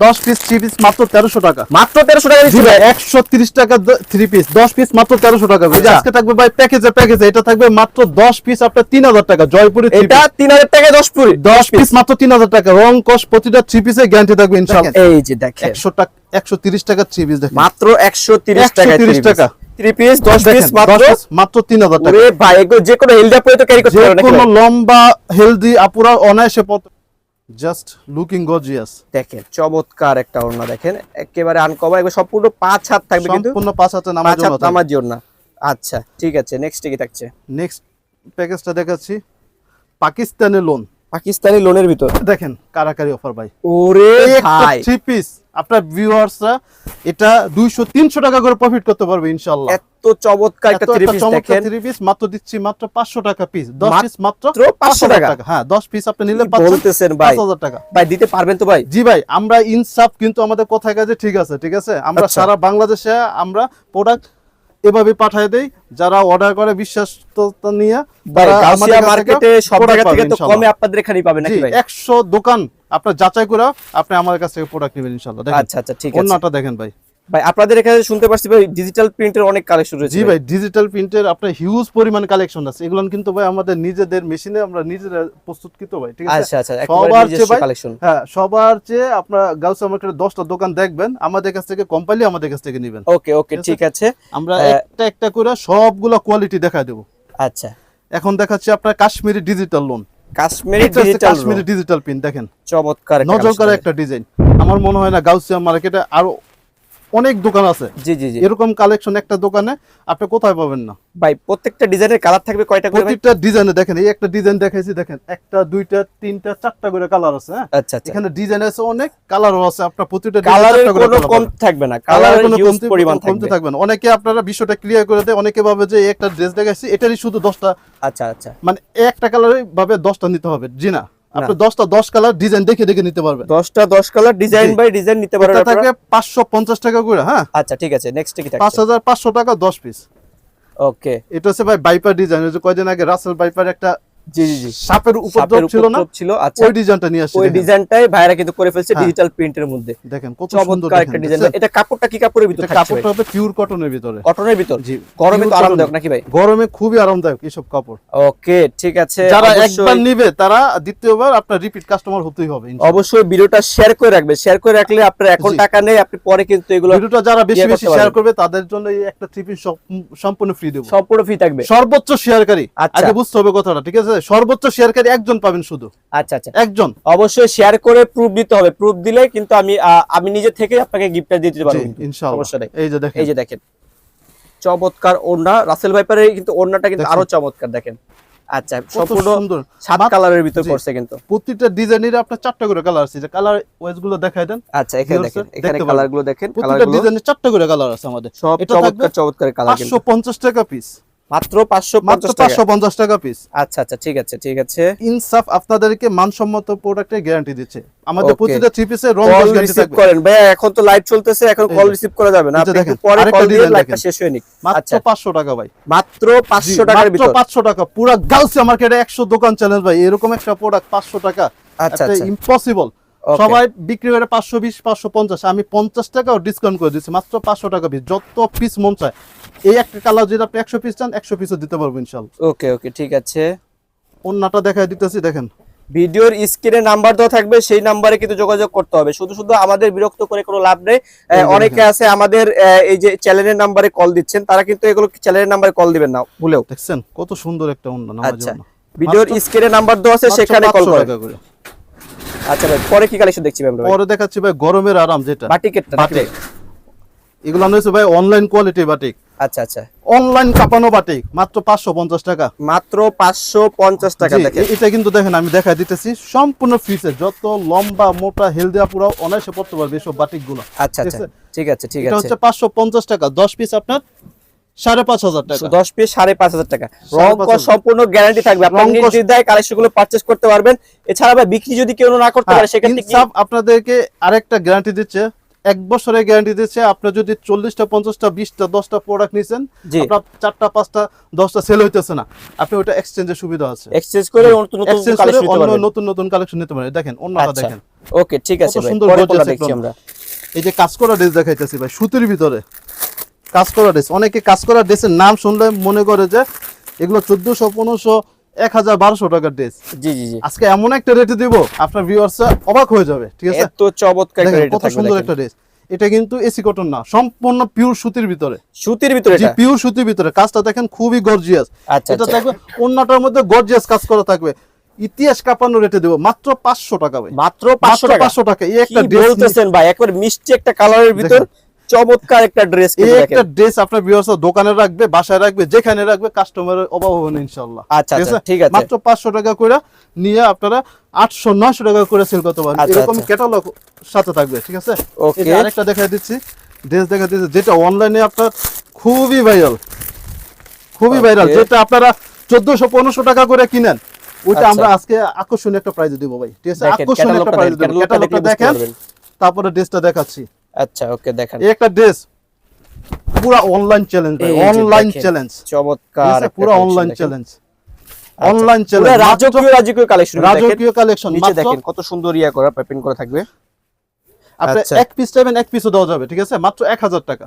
দশ piece three piece মাত্র তেরোশো টাকা। মাত্র তেরোশো টাকা দিচ্ছি একশো তিরিশ টাকা থ্রি পিস দশ পিস মাত্র তেরোশো টাকা আচ্ছা। আজকে থাকবে ভাই প্যাকেজে প্যাকেজে এটা থাকবে মাত্র দশ পিস আপনার তিন হাজার টাকা। জয়পুরি এটা তিন হাজার টাকায় দশ পুরি দশ পিস মাত্র তিন হাজার টাকা। রং কস প্রতিটা থ্রি পিসে গ্যারান্টি থাকবে ইনশাল্লাহ এই যে দেখেন। একশো টাকা একশো তিরিশ টাকা থ্রি পিস দেখেন। মাত্র একশো তিরিশ টাকা 130 টাকা। থ্রি পিস দশ পিস মাত্র 10 piece মাত্র তিন হাজার টাকা। ভাই যে কোনো হেলদি তো ক্যারি করতে? লম্বা হেলদি আপুরা অনায়াসে জাস্ট লুকিং গর্জিয়াস দেখেন চমৎকার একটা ওড়না দেখেন। একেবারে আনকভার একবার সম্পূর্ণ পাঁচ হাত থাকবে কিন্তু। সম্পূর্ণ পাঁচ হাতে নামার জন্য নামার জন্য। আচ্ছা ঠিক আছে নেক্সট কি থাকছে? নেক্সট প্যাকেজটা দেখাচ্ছি। পাকিস্তানের লোন পাকিস্তানি লোনের ভিতর। দেখেন কারাকারি অফার ভাই। ওরে ভাই। থ্রি পিস আপনার ভিউয়ার্সরা এটা দুইশো তিনশো টাকা করে প্রফিট করতে পারবে ইনশাল্লাহ এত চমৎকার একটা থ্রি পিস দেখেন। থ্রি পিস মাত্র দিচ্ছি মাত্র পাঁচশো টাকা পিস দশ মাত্র পিস মাত্র 500 500 টাকা। হ্যাঁ দশ পিস আপনি নিলে বলতেছেন ভাই? পাঁচ হাজার টাকা। ভাই দিতে পারবেন তো ভাই? জি ভাই আমরা ইনসাফ কিন্তু আমাদের কথায় কাজে ঠিক আছে ঠিক আছে? আমরা আচ্ছা। সারা বাংলাদেশে আমরা প্রোডাক্ট এভাবে পাঠিয়ে দেয় যারা অর্ডার করে বিশ্বাসতা নিয়ে ভাই গাউসিয়া আমাদের কাছ থেকে মার্কেটে সব জায়গা থেকে পাবে তো। কমে আপনাদের এখানেই পাবেন নাকি ভাই? দোকান আপনার যাচাই করে আপনি আমার কাছ থেকে প্রোডাক্ট নেবেন ইনশাল্লাহ। আচ্ছা আচ্ছা ঠিক আছে। অন্যটা দেখেন ভাই। ভাই আপনাদের এখানে শুনতে পাচ্ছি ভাই ডিজিটাল প্রিন্টের অনেক কালেকশন রয়েছে জি ভাই। ডিজিটাল প্রিন্টের আপনার হিউজ পরিমাণ কালেকশন আছে। এগুলো কিন্তু ভাই আমাদের নিজেদের মেশিনে আমরা নিজেরা প্রস্তুতকৃত ভাই ঠিক আছে? আচ্ছা আচ্ছা সবার চেয়ে ভাই হ্যাঁ সবার চেয়ে আপনার গাউসা মার্কেটের দশটা দোকান দেখবেন আমাদের কাছ থেকে কোম্পানি আমাদের কাছ থেকে নেবেন। ওকে ওকে ঠিক আছে? আমরা একটা একটা করে সবগুলো কোয়ালিটি দেখায় দেবো। আচ্ছা। এখন দেখাচ্ছি আপনার Kashmiri digital lawn Kashmiri digital Kashmiri digital pin দেখেন। চমৎকার নজর করা একটা ডিজাইন আমার মনে হয় না গাউসিয়া মার্কেটে আরও অনেক দোকান আছে। জি জি জি। এরকম কালেকশন একটা দোকানে আপনি কোথায় পাবেন না? ভাই প্রত্যেকটা ডিজাইনের কালার থাকবে কয়টা করে প্রত্যেকটা ডিজাইনে দেখেন এই একটা ডিজাইন দেখাইছি দেখেন একটা দুইটা তিনটা চারটা করে কালার আছে হ্যাঁ? আচ্ছা আচ্ছা। এখানে ডিজাইন আছে অনেক কালারও আছে আপনার প্রতিটা কালারের কোনো কম থাকবে না। কালার কালারের কোনো কমতি পরিমাণ কমতে থাকবে। না। অনেকে আপনারা বিষয়টা ক্লিয়ার করে দেয় অনেকে ভাবে যে একটা ড্রেস দেখাইছি এটারই শুধু দশটা আচ্ছা আচ্ছা। মানে একটা কালারই ভাবে দশটা নিতে হবে জি না। আপনি দশটা দশ কালার ডিজাইন দেখে দেখে নিতে পারবেন। দশটা দশ কালার ডিজাইন বাই ডিজাইন নিতে পারবেন এটা পাঁচশো পঞ্চাশ টাকা করে হ্যাঁ? আচ্ছা ঠিক আছে নেক্সট কি হাজার পাঁচশো টাকা দশ পিস ওকে এটা হচ্ছে ভাই বাইপার ডিজাইন যে কয়দিন আগে রাসেল বাইপার একটা জি জি জি। সাপের উপর ছিল না? ছিল আচ্ছা। ওই ডিজাইনটা নিয়ে আসছে ওই ডিজাইনটাই ভাইরা কিন্তু করে ফেলছে। ডিজিটাল প্রিন্টের মধ্যে। দেখেন কত সুন্দর একটা ডিজাইন এটা কাপড়টা কি কাপড়ের ভিতর কাপড়টা হবে পিওর কটনের ভিতরে। কটনের ভিতর? জি গরমে তো আরামদায়ক নাকি ভাই? গরমে খুবই আরামদায়ক এইসব কাপড়। ওকে ঠিক আছে। যারা অবশ্যই- একবার নিবে তারা দ্বিতীয়বার আপনার রিপিট কাস্টমার হতেই হবে অবশ্যই ভিডিওটা শেয়ার করে রাখবে। শেয়ার করে রাখলে আপনার এখন টাকা নেই আপনি পরে কিন্তু এগুলো ভিডিওটা যারা বেশি বেশি শেয়ার করবে তাদের জন্য একটা থ্রি পিস সম্পূর্ণ ফ্রি দেবো। সম্পূর্ণ ফ্রি থাকবে। সর্বোচ্চ শেয়ারকারী আচ্ছা। বুঝতে হবে কথাটা ঠিক আছে? সর্বোচ্চ শেয়ারকারী একজন পাবেন শুধু। আচ্ছা আচ্ছা। একজন। অবশ্যই শেয়ার করে প্রুফ দিতে হবে। প্রুফ দিলে কিন্তু আমি আমি নিজে থেকে আপনাকে গিফটটা দিয়ে দিতে পারব। ইনশাআল্লাহ নেই। এই যে দেখেন। এই যে দেখেন। চমৎকার ওড়না। রাসেল ভাইপারের কিন্তু ওড়নাটা কিন্তু। আরও চমৎকার দেখেন। আচ্ছা সম্পূর্ণ সুন্দর। সাত কালারের ভিতর। করছে কিন্তু। প্রতিটা ডিজাইনের আপনার চারটা করে কালার আছে। যে কালার ওয়েজগুলো দেখাই দেন। আচ্ছা এখানে দেখেন। এখানে কালারগুলো দেখেন। প্রতিটা ডিজাইনের চারটা করে কালার আছে আমাদের। সব চমৎকার চমৎকার কালার কিন্তু। পাঁচশো পঞ্চাশ টাকা পিস মাত্র পঞ্চাশ টাকা। পিস আচ্ছা আচ্ছা ঠিক আছে ঠিক আছে। ইনসাফ আপনাদেরকে মানসম্মত প্রোডাক্টের গ্যারান্টি দিচ্ছে। আমাদের Okay. প্রতিটা থ্রি পিসে রং গ্যারান্টি থাকবে। করেন। ভাই এখন তো লাইভ চলতেছে এখন কল রিসিভ করা যাবে না। আপনি দেখেন, পরে কল দিয়ে লাইভটা শেষ হয়ে নিক মাত্র আচ্ছা। টাকা ভাই। মাত্র পাঁচশো টাকার ভিতর। পাঁচশো টাকা। পুরা গার্লস মার্কেটে একশো দোকান চ্যালেঞ্জ ভাই। এরকম একটা প্রোডাক্ট পাঁচশো টাকা। আচ্ছা ইম্পসিবল. সবাই বিক্রি করে পাঁচশো বিশ পাঁচশো পঞ্চাশ। আমি পঞ্চাশ টাকাও ডিসকাউন্ট করে দিচ্ছি মাত্র পাঁচশো টাকা পিস যত পিস মন চায়। এই একটা কালার যদি আপনি একশো পিস চান একশো পিসও দিতে পারব ইনশাল্লাহ ওকে ওকে ঠিক আছে। অন্যটা দেখাই দিতেছি দেখেন। ভিডিওর স্ক্রিনে নাম্বার দেওয়া থাকবে সেই নাম্বারে কিন্তু যোগাযোগ করতে হবে। শুধু শুধু আমাদের বিরক্ত করে কোনো লাভ নেই। অনেকে আছে আমাদের এই যে চ্যানেলের নাম্বারে কল দিচ্ছেন তারা কিন্তু এগুলো চ্যানেলের নাম্বারে কল দিবেন না ভুলেও। দেখছেন? কত সুন্দর একটা অন্য আচ্ছা। ভিডিওর স্ক্রিনে নাম্বার দেওয়া আছে সেখানে কল 500 করেন। টাকা করে। আচ্ছা ভাই পরে কি কালেকশন দেখছি আমরা পরে দেখাচ্ছি ভাই গরমের আরাম যেটা। বাটিক। এগুলো ভাই অনলাইন কোয়ালিটি বাটিক। আচ্ছা আচ্ছা। অনলাইন কাপানো বাটিক মাত্র পাঁচশো পঞ্চাশ টাকা। মাত্র পাঁচশো পঞ্চাশ টাকা দেখেন। এটা কিন্তু দেখেন আমি দেখাই দিতেছি। সম্পূর্ণ ফ্রিজে যত লম্বা মোটা হেলদি পুরো অনায়াসে পড়তে পারবে এসব বাটিকগুলো আচ্ছা। ঠিক আচ্ছা আছে? ঠিক আছে এটা হচ্ছে পাঁচশো পঞ্চাশ টাকা দশ পিস আপনার সাড়ে পাঁচ হাজার টাকা। দশ পিস সাড়ে পাঁচ হাজার টাকা। রং পাঁচ কস হাজার। সম্পূর্ণ গ্যারান্টি থাকবে। আপনার নির্দ্বিধায় কালেকশনগুলো পারচেস করতে পারবেন। এছাড়া ভাই বিক্রি যদি কেউ না করতে পারে সেক্ষেত্রে আপনাদেরকে আরেকটা গ্যারান্টি দিচ্ছে। এক বছরের গ্যারান্টি দিচ্ছে। আপনি যদি চল্লিশটা পঞ্চাশটা বিশটা দশটা প্রোডাক্ট নিছেন জি। আপনার চারটা পাঁচটা দশটা সেল হইতেছে না। আপনি ওটা এক্সচেঞ্জের সুবিধা আছে। এক্সচেঞ্জ করে নতুন নতুন কালেকশন নিতে অন্য নতুন নতুন কালেকশন নিতে পারেন দেখেন অন্যটা আচ্ছা। দেখেন। ওকে ঠিক আছে সুন্দর আমরা। এই যে কাজ করা ড্রেস দেখাইতেছি ভাই সুতির ভিতরে। কাজ করা ড্রেস। অনেকে কাজ করা ড্রেসের নাম শুনলে মনে করে যে এগুলো চোদ্দশো পনেরোশো এক হাজার বারোশো টাকার ড্রেস। জি জি জি। আজকে এমন একটা রেটে দিব আপনার ভিউয়ার্স অবাক হয়ে যাবে ঠিক আছে? এত চমৎকার কত সুন্দর একটা ড্রেস। এটা কিন্তু এসি কটন না সম্পূর্ণ পিওর সুতির ভিতরে। সুতির ভিতরে জি পিওর সুতির ভিতরে। কাজটা দেখেন খুবই গর্জিয়াস আচ্ছা এটা আচ্ছা। থাকবে অন্যটার মধ্যে গর্জিয়াস কাজ করা থাকবে। ইতিহাস কাঁপানো রেটে দেবো মাত্র পাঁচশো টাকা ভাই। মাত্র 500 টাকা? পাঁচশো টাকা। এই একটা বলতেছেন ভাই? একবার মিষ্টি একটা কালারের ভিতর চমৎকার একটা ড্রেস এই একটা ড্রেস আপনার ভিউয়ার্স দোকানে রাখবে বাসায় রাখবে যেখানে রাখবে কাস্টমারের অভাব হবে না ইনশাআল্লাহ। আচ্ছা আচ্ছা ঠিক আছে। মাত্র পাঁচশো টাকা করে নিয়ে আপনারা টাকা করে সেল করতে আচ্ছা, এরকম আচ্ছা। ক্যাটালগ সাথে থাকবে ঠিক আছে? যে আরেকটা দিচ্ছি ড্রেস দেখা দিচ্ছি যেটা অনলাইনে আপনার খুবই ভাইরাল খুবই ভাইরাল যেটা আপনারা চোদ্দশো পনেরোশো টাকা করে কিনেন ওইটা আচ্ছা। আমরা আজকে আকর্ষণীয় একটা প্রাইজে দিব ভাই ঠিক আছে? আকর্ষণীয় একটা প্রাইজে ক্যাটালগটা দেখেন তারপরে ড্রেসটা দেখাচ্ছি। আচ্ছা ওকে দেখেন। এই একটা ড্রেস। পুরো অনলাইন চ্যালেঞ্জ ভাই অনলাইন চ্যালেঞ্জ চমৎকার পুরো অনলাইন চ্যালেঞ্জ অনলাইন চ্যালেঞ্জ রাজকীয় রাজকীয় কালেকশন রাজকীয় কালেকশন নিচে দেখেন কত সুন্দর ইয়া করা পেপিং করা থাকবে। আপনি আচ্ছা। এক পিস চাইবেন এক পিসও দেওয়া যাবে ঠিক আছে? মাত্র এক হাজার টাকা।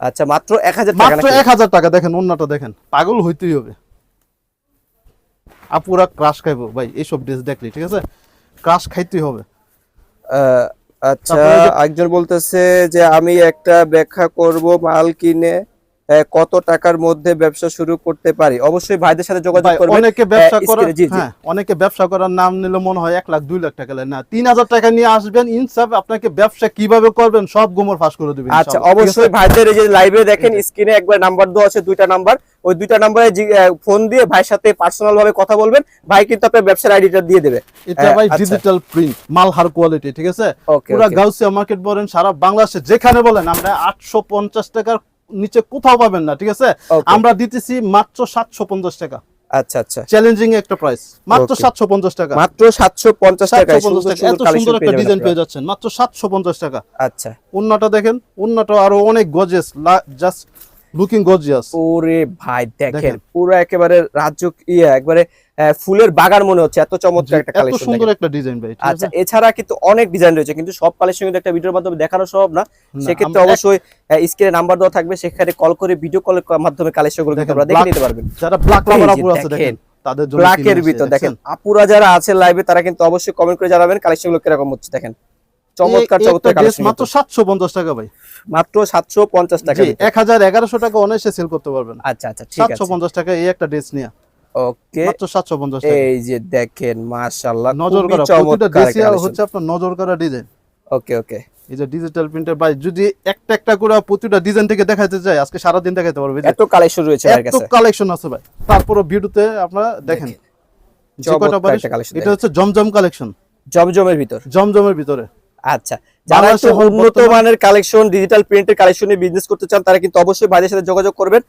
আচ্ছা মাত্র 1000 টাকা মাত্র নাকি? এক হাজার টাকা দেখেন অন্যটা দেখেন। পাগল হইতেই হবে। আপুরা ক্রাশ খাইবো। ভাই এইসব ড্রেস দেখলি ঠিক আছে? ক্রাশ খাইতেই হবে। আচ্ছা একজন বলতেছে যে আমি একটা ব্যাখ্যা করব মাল কিনে। কত টাকার মধ্যে ব্যবসা শুরু করতে পারি? অবশ্যই ভাইদের সাথে যোগাযোগ করবেন। অনেকে ব্যবসা করার। হ্যাঁ অনেকে ব্যবসা করার নাম নিলে মনে হয় এক লাখ দুই লাখ টাকা না তিন হাজার টাকা নিয়ে আসবেন ইনসাফ আপনাকে ব্যবসা কীভাবে করবেন সব গোমর ফাঁস করে দিবেন আচ্ছা? অবশ্যই ভাইদের এই যে লাইভে দেখেন স্ক্রিনে একবার নাম্বার দেওয়া আছে দুইটা নাম্বার ওই দুইটা নাম্বারে ফোন দিয়ে ভাইয়ের সাথে পার্সোনাল ভাবে কথা বলবেন। ভাই কিন্তু আপনার ব্যবসার আইডিটা দিয়ে দেবে। এটা ভাই আচ্ছা। ডিজিটাল প্রিন্ট মালহার কোয়ালিটি ঠিক আছে? পুরো গাউসিয়া মার্কেট বলেন সারা বাংলাদেশে যেখানে বলেন আমরা আটশো পঞ্চাশ টাকার নিচে কোথাও পাবেন না ঠিক আছে? আমরা দিতেছি মাত্র সাতশো পঞ্চাশ টাকা। আচ্ছা আচ্ছা। চ্যালেঞ্জিং একটা প্রাইস মাত্র Okay. সাতশো পঞ্চাশ টাকা। মাত্র সাতশো পঞ্চাশ টাকায় সাতশো পঞ্চাশ সুন্দর টাকা। এত সুন্দর সুন্দর একটা ডিজাইন পেয়ে যাচ্ছেন। মাত্র সাতশো পঞ্চাশ টাকা। আচ্ছা। অন্যটা দেখেন আরও অনেক জাস্ট লুকিং ওরে ভাই দেখেন। পুরো একেবারে রাজ্য ইয়ে একবারে ফুলের বাগান মনে হচ্ছে এত চমৎকার একটা এত কালেকশন সুন্দর একটা ডিজাইন ভাই আচ্ছা এছাড়া কিন্তু অনেক ডিজাইন রয়েছে কিন্তু সব কালেকশন কিন্তু একটা ভিডিওর মাধ্যমে দেখানো সম্ভব না। সেক্ষেত্রে অবশ্যই স্ক্রিনে নাম্বার দেওয়া থাকবে সেখানে কল করে ভিডিও কলের মাধ্যমে কালেকশনগুলো কিন্তু আপনারা দেখে নিতে পারবেন যারা ব্ল্যাক লাভার আপুর আছে দেখেন, তাদের জন্য ব্ল্যাকের ভিতর দেখেন? আপুরা যারা আছে লাইভে তারা কিন্তু অবশ্যই কমেন্ট করে জানাবেন কালেকশনগুলো কীরকম হচ্ছে দেখেন। চমৎকার চমৎকার কালেকশন মাত্র সাতশো পঞ্চাশ টাকা ভাই। মাত্র সাতশো পঞ্চাশ টাকা জি এক হাজার এগারোশো টাকা অনায়াসে সেল করতে পারবেন। আচ্ছা আচ্ছা ঠিক আছে। পঞ্চাশ টাকা এই একটা ড্রেস নিয়ে। ওকে মাত্র সাতশো পঞ্চাশ টাকা। এই যে দেখেন মাশাআল্লাহ নজর করা প্রতিটা চমৎকার হচ্ছে আপনার নজর করা ডিজাইন ওকে ওকে। এই যে ডিজিটাল প্রিন্টের ভাই যদি একটা একটা করে প্রতিটা ডিজাইন থেকে দেখাইতে চাই আজকে সারা দিন দেখাইতে পারবে এত কালেকশন রয়েছে আমার এত কালেকশন আছে ভাই। তারপরে ভিডিওতে আপনারা দেখেন এটা হচ্ছে জমজম কালেকশন জমজমের ভিতর। জমজমের ভিতরে। আচ্ছা যারা একটু উন্নত মানের কালেকশন ডিজিটাল প্রিন্টের কালেকশনে বিজনেস করতে চান তারা কিন্তু অবশ্যই ভাইদের সাথে যোগাযোগ করবেন।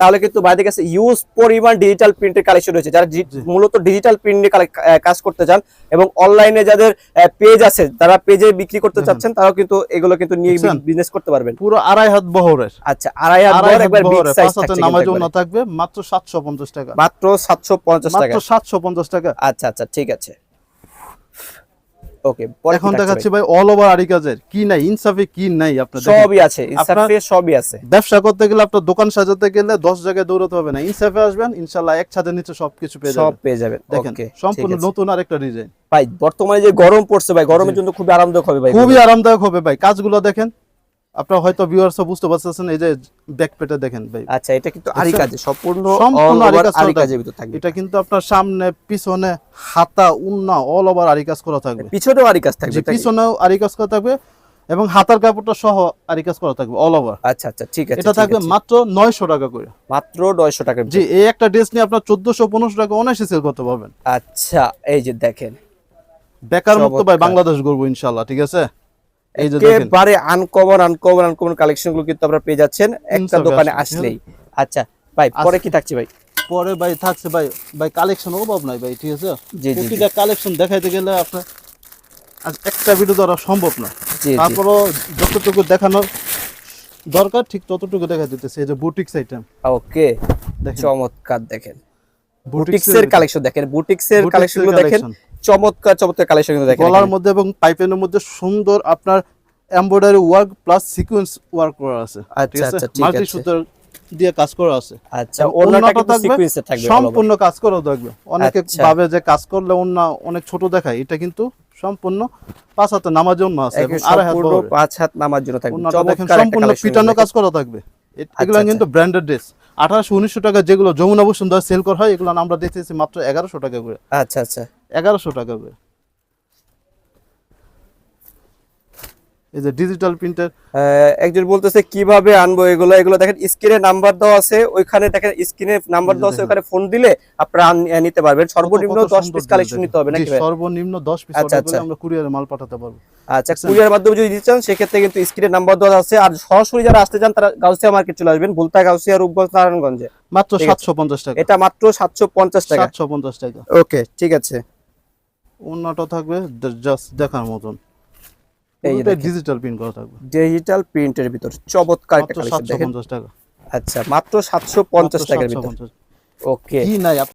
তাহলে কিন্তু ভাইদের কাছে ইউজ পরিমাণ ডিজিটাল প্রিন্টের কালেকশন রয়েছে। যারা মূলত ডিজিটাল প্রিন্ট নিয়ে কাজ করতে চান এবং অনলাইনে যাদের পেজ আছে তারা পেজে বিক্রি করতে চাচ্ছেন তারাও কিন্তু এগুলো কিন্তু নিয়ে বিজনেস করতে পারবেন। পুরো আড়াই হাত বহরের। আচ্ছা আড়াই হাত বহর একবার বিগ সাইজ নামাজ না থাকবে মাত্র সাতশো পঞ্চাশ টাকা। মাত্র সাতশো পঞ্চাশ টাকা। মাত্র সাতশো পঞ্চাশ টাকা। আচ্ছা আচ্ছা ঠিক আছে। ওকে এখন দেখাচ্ছি ভাই? অল ওভার আরি কাজের। কি নাই? ইনসাফে কি নাই আপনার সবই আছে ইনসাফে সবই আছে। ব্যবসা করতে গেলে আপনার দোকান সাজাতে গেলে দশ জায়গায় দৌড়াতে হবে না। ইনসাফে আসবেন ইনশাল্লাহ এক ছাদের নিচে সবকিছু পেয়ে সব যাবেন। পেয়ে যাবেন। দেখেন সম্পূর্ণ নতুন আরেকটা ডিজাইন ভাই বর্তমানে যে গরম পড়ছে ভাই গরমের জন্য খুবই আরামদায়ক হবে ভাই খুবই আরামদায়ক হবে ভাই। কাজগুলো দেখেন আপনার হয়তো ভিউয়ার্স বুঝতে পারছেন এই যে ব্যাক পেটে দেখেন ভাই। আচ্ছা এটা কিন্তু আরি কাজে সম্পূর্ণ সম্পূর্ণ আরি কাজ কাজের ভিতর থাকবে। এটা কিন্তু আপনার সামনে পিছনে হাতা উন্না অল ওভার আরি কাজ করা থাকবে। পিছনেও আরি কাজ থাকবে পিছনেও আরি কাজ করা থাকবে এবং হাতার কাপড়টা সহ আরি কাজ করা থাকবে অল ওভার আচ্ছা আচ্ছা ঠিক আছে এটা থাকবে মাত্র নয়শো টাকা করে। মাত্র 900 টাকা জি। এই একটা ড্রেস নিয়ে আপনার চোদ্দশো পনেরোশো টাকা অনায়াসে সেল করতে পারবেন। আচ্ছা এই যে দেখেন। বেকার মুক্ত ভাই বাংলাদেশ গড়বো ইনশাল্লাহ ঠিক আছে? একেবারে আনকমন আনকমন আনকমন কালেকশনগুলো কিন্তু আপনারা পেয়ে যাচ্ছেন। একটা দোকানে আসলেই। আচ্ছা ভাই পরে কি থাকছে ভাই? পরে ভাই থাকছে ভাই ভাই কালেকশন অভাব নাই ভাই ঠিক আছে? প্রতিটা কালেকশন দেখাইতে গেলে আপনার একটা ভিডিও দ্বারা সম্ভব না। তারপরও যতটুকু দেখানোর দরকার ঠিক ততটুকু দেখা দিতেছে। এই যে বুটিক্স আইটেম ওকে চমৎকার দেখেন। বুটিক্সের কালেকশন দেখেন বুটিক্সের কালেকশনগুলো দেখেন। চমৎকার চমৎকার কালেকশন কিন্তু দেখেন গলার মধ্যে এবং পাইপেনের মধ্যে সুন্দর আপনার embroidery work plus sequence work করা আছে। আচ্ছা আচ্ছা ঠিক মাল্টি আছে। সুতার দিয়ে কাজ করা আছে। আচ্ছা কিন্তু থাকবে সিকোয়েন্সে থাকবে সম্পূর্ণ কাজ করাও থাকবে। অনেকে আচ্ছা। ভাবে যে কাজ করলে অন্য অনেক ছোট দেখায় এটা কিন্তু সম্পূর্ণ পাঁচ হাতে নামার জন্য আছে বহরের। পাঁচ হাত নামার জন্য থাকবে। সম্পূর্ণ পিটানো কাজ করা থাকবে। এগুলো আচ্ছা, কিন্তু ব্র্যান্ডেড ড্রেস আঠারোশো উনিশশো টাকা যেগুলো যমুনা বসুন্ধরা সেল করা হয় এগুলো আমরা দেখতেছি মাত্র এগারোশো টাকা করে। আচ্ছা আচ্ছা। এগারোশো টাকা করে। এই যে ডিজিটাল প্রিন্টের একজন বলতেছে কীভাবে আনব এগুলো? এগুলো দেখেন স্ক্রিনে নাম্বার দেওয়া আছে ওইখানে দেখেন স্ক্রিনে নাম্বার দেওয়া আছে ওখানে ফোন দিলে আপনারা নিতে পারবেন। সর্বনিম্ন দশ পিস কালেকশন নিতে হবে নাকি? সর্বনিম্ন দশ পিস আচ্ছা। আমরা কুরিয়ারে মাল পাঠাতে পারব। আচ্ছা কুরিয়ার মাধ্যমে যদি দিতে চান সেক্ষেত্রে কিন্তু স্ক্রিনে নাম্বার দেওয়া আছে। আর সরাসরি যারা আসতে চান তারা গাউসিয়া মার্কেট চলে আসবেন ভুলতা গাউসিয়া রূপগঞ্জ নারায়ণগঞ্জে। মাত্র ঠিক আছে। সাতশো পঞ্চাশ টাকা। এটা মাত্র সাতশো পঞ্চাশ টাকা। সাতশো পঞ্চাশ টাকা। ওকে ঠিক আছে। অন্যটা থাকবে জাস্ট দেখার মতন। এই ডিজিটাল প্রিন্ট করা থাকবে। ডিজিটাল প্রিন্টের ভিতর চমৎকার একটা কালেকশন দেখেন। আচ্ছা মাত্র সাতশো পঞ্চাশ মাত্র টাকার 750 ভিতর। ওকে কি নাই